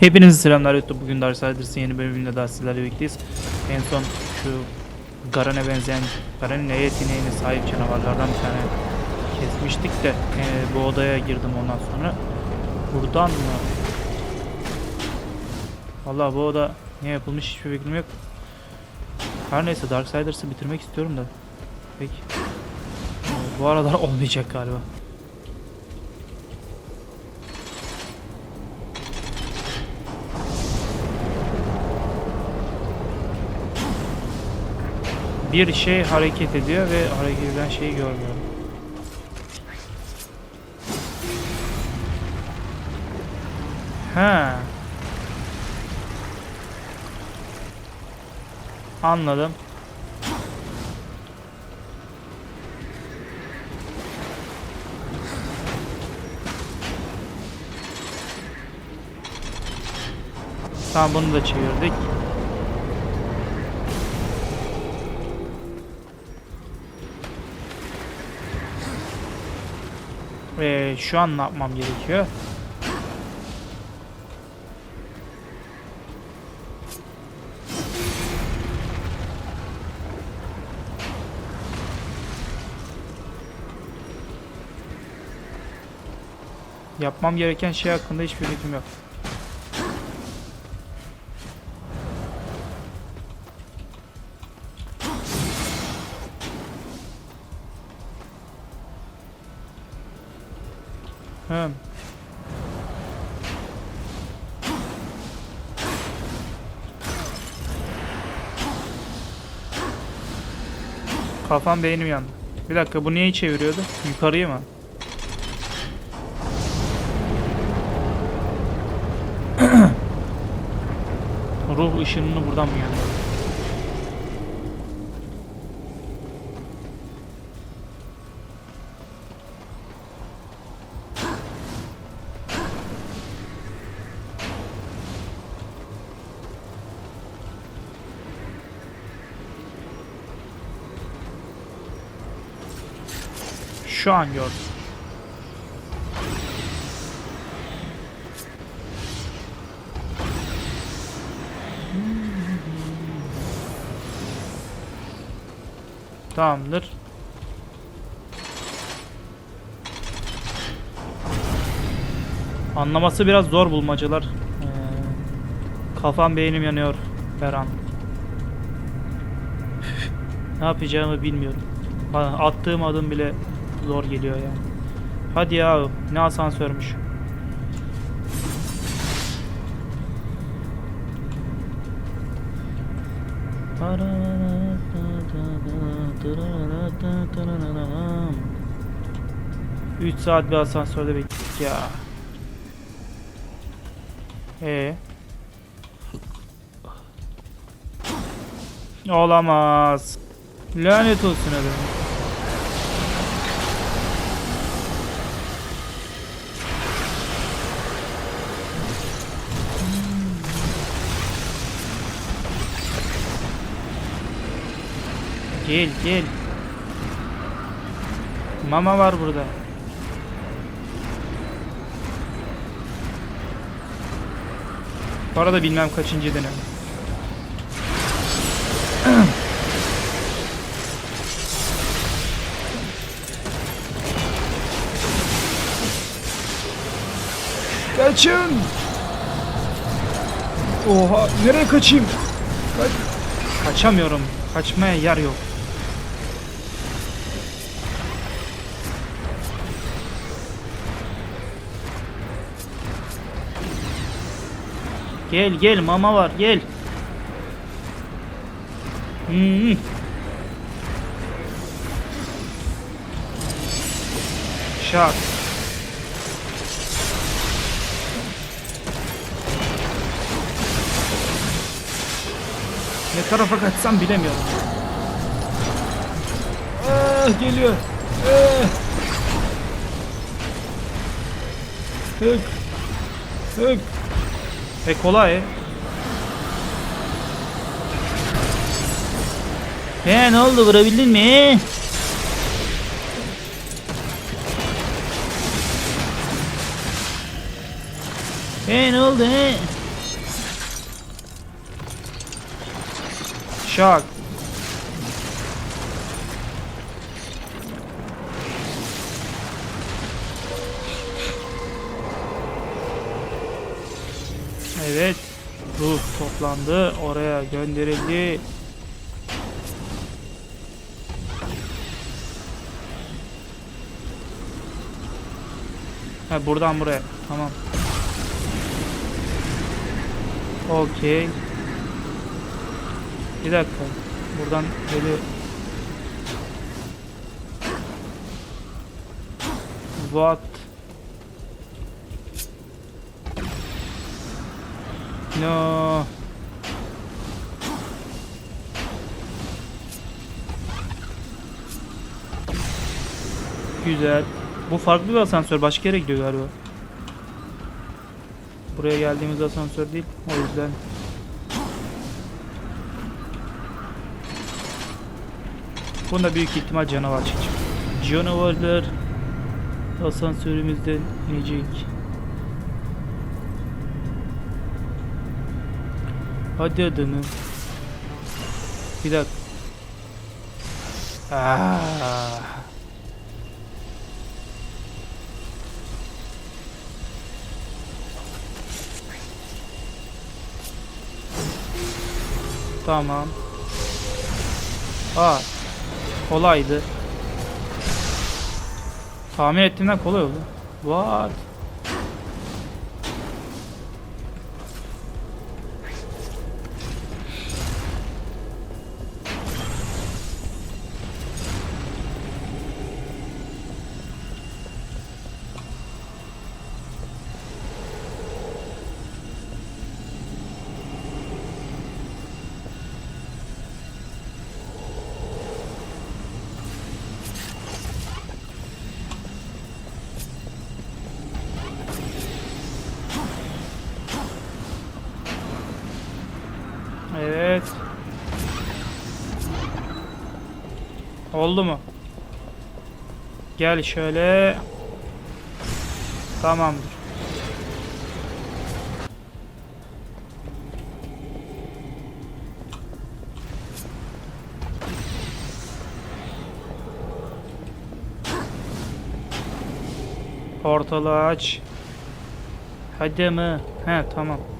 Hepinize selamlar YouTube. Bugün Darksiders'ın yeni bölümünde daha sizlerle birlikteyiz. En son şu Garen'e benzeyen, Garen'in E yeteneğine sahip canavarlardan bir tane kesmiştik de e, bu odaya girdim ondan sonra. Buradan mı? Vallahi bu oda ne yapılmış hiçbir fikrim yok. Her neyse Darksiders'ı bitirmek istiyorum da. Peki. Bu aralar olmayacak galiba. Bir şey hareket ediyor ve hareket eden şeyi görmüyorum. Ha. Anladım. Tamam bunu da çevirdik. Ee, şu an ne yapmam gerekiyor? Yapmam gereken şey hakkında hiçbir fikrim yok. Hem. Kafam beynim yandı. Bir dakika bu neyi çeviriyordu? Yukarıyı mı? Ruh ışınını buradan mı gönderiyor? Şu an gördüm. Tamamdır. Anlaması biraz zor bulmacalar. Ee, kafam beynim yanıyor Beran. ne yapacağımı bilmiyorum. Attığım adım bile zor geliyor yani. Hadi ya ne asansörmüş. Üç saat bir asansörde bekledik ya. Ee. Olamaz. Lanet olsun adam. Gel gel. Mama var burada. Bu arada bilmem kaçıncı dönem. Kaçın! Oha nereye kaçayım? Kaç... Kaçamıyorum. Kaçmaya yer yok. Gel gel mama var gel. Hmm. Şak. Ne tarafa kaçsam bilemiyorum. Ah, geliyor. Ah. Hık. Hık. E kolay. He ne oldu vurabildin mi? He ne oldu he? Şak. Evet. Ruh toplandı. Oraya gönderildi. Ha buradan buraya. Tamam. Okey. Bir dakika. Buradan böyle What? No. Güzel. Bu farklı bir asansör. Başka yere gidiyor galiba. Buraya geldiğimiz asansör değil. O yüzden. Bunda büyük ihtimal canavar çıkacak. Canavarlar asansörümüzden inecek. Hadi adını. Bir dakika. Ah. Tamam. Aa. Kolaydı. Tahmin ettiğimden kolay oldu. What? Oldu mu? Gel şöyle. Tamamdır. Portalı aç. Hadi mi? He tamam.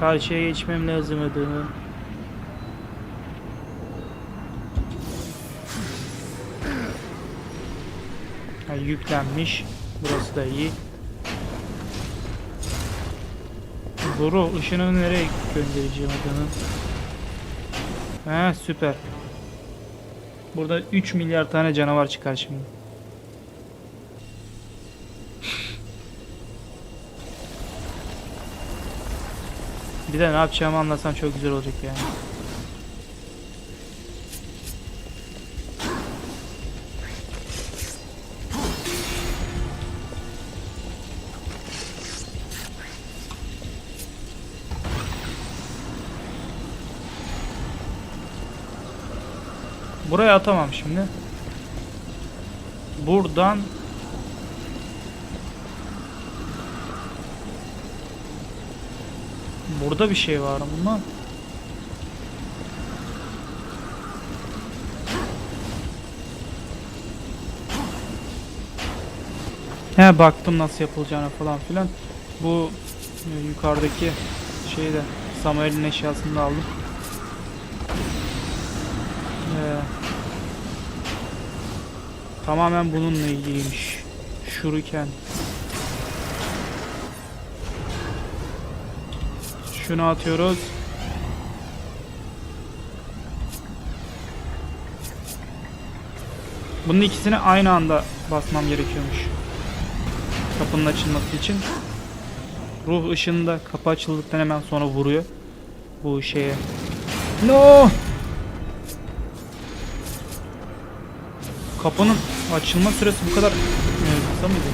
Karşıya geçmem lazım adamı. Ha, yüklenmiş. Burası da iyi. Boru ışını nereye göndereceğim adamı? Ha süper. Burada 3 milyar tane canavar çıkar şimdi. Bir de ne yapacağımı anlasam çok güzel olacak yani. Buraya atamam şimdi. Buradan Burada bir şey var ama. He baktım nasıl yapılacağına falan filan. Bu e, yukarıdaki şeyi de Samuel'in eşyasını da aldım. Ee, tamamen bununla ilgiliymiş. Şuruken. Şunu atıyoruz. Bunun ikisini aynı anda basmam gerekiyormuş. Kapının açılması için. Ruh ışını da kapı açıldıktan hemen sonra vuruyor. Bu şeye. No! Kapının açılma süresi bu kadar e, kısa mıydı?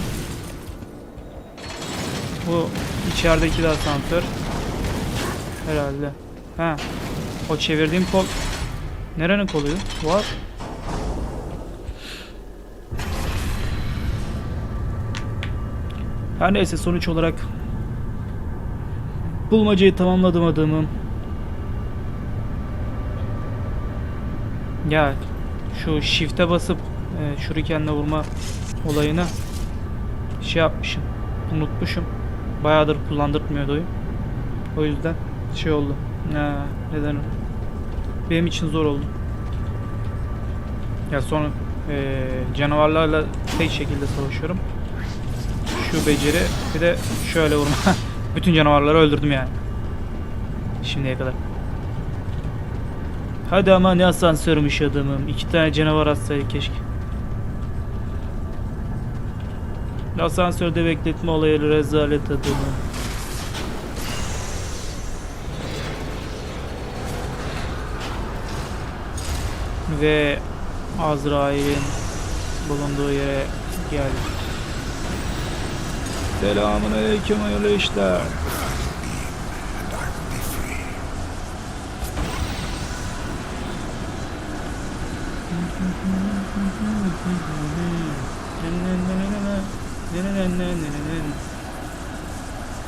Bu içerideki de asansör. Herhalde. Ha. O çevirdiğim kol Nerenin koluyu? What? Her neyse sonuç olarak bulmacayı tamamladım adamım. Ya şu shift'e basıp e, shurikenle vurma olayını şey yapmışım. Unutmuşum. Bayağıdır kullandırtmıyordu oyun. O yüzden şey oldu. Ha, neden? Benim için zor oldu. Ya sonra e, canavarlarla tek şekilde savaşıyorum. Şu beceri bir de şöyle vurma. Bütün canavarları öldürdüm yani. Şimdiye kadar. Hadi ama ne asansörmüş adamım. İki tane canavar atsaydı keşke. Asansörde bekletme olayı rezalet adamım. Ve Azrail'in bulunduğu yere geldik. Selamun aleyküm hayırlı işler.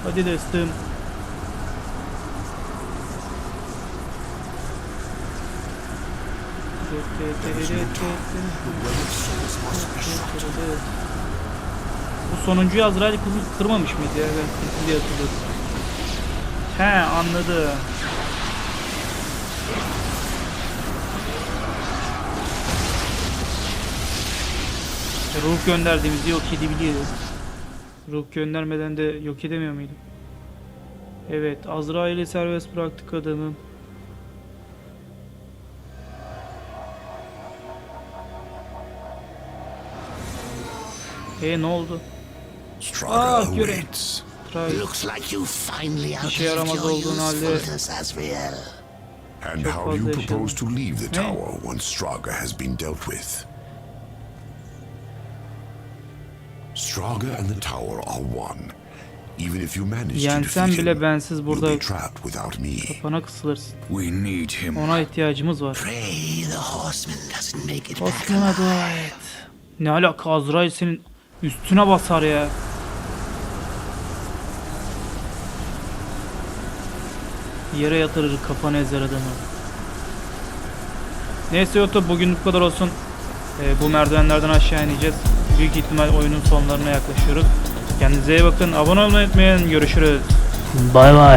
Hadi dostum. Bu sonuncuyu Azrail kır- kırmamış mıydı kırdı diye hatırlıyorum. He anladım. Ruh gönderdiğimizi yok edebiliyoruz. Ruh göndermeden de yok edemiyor muyduk? Evet, Azrail'i serbest bıraktık adamım. E ne oldu? Ah, göre. Try. Looks like you finally İşe yaramaz olduğun halde-. And Çok how do you propose to leave the tower once Straga has been dealt with? Straga and the tower are one. Even if you manage to Yensen defeat bile him, bensiz you'll burada be trapped without me. kapana kısılırsın. We need him. Ona ihtiyacımız var. Pray the horseman doesn't make it back et. Ne alaka Azrail senin üstüne basar ya. Yere yatırır kafanı ezer adamı. Neyse Yoto bugün bu kadar olsun. Ee, bu merdivenlerden aşağı ineceğiz. Büyük ihtimal oyunun sonlarına yaklaşıyoruz. Kendinize iyi bakın. Abone olmayı unutmayın. Görüşürüz. Bay bay.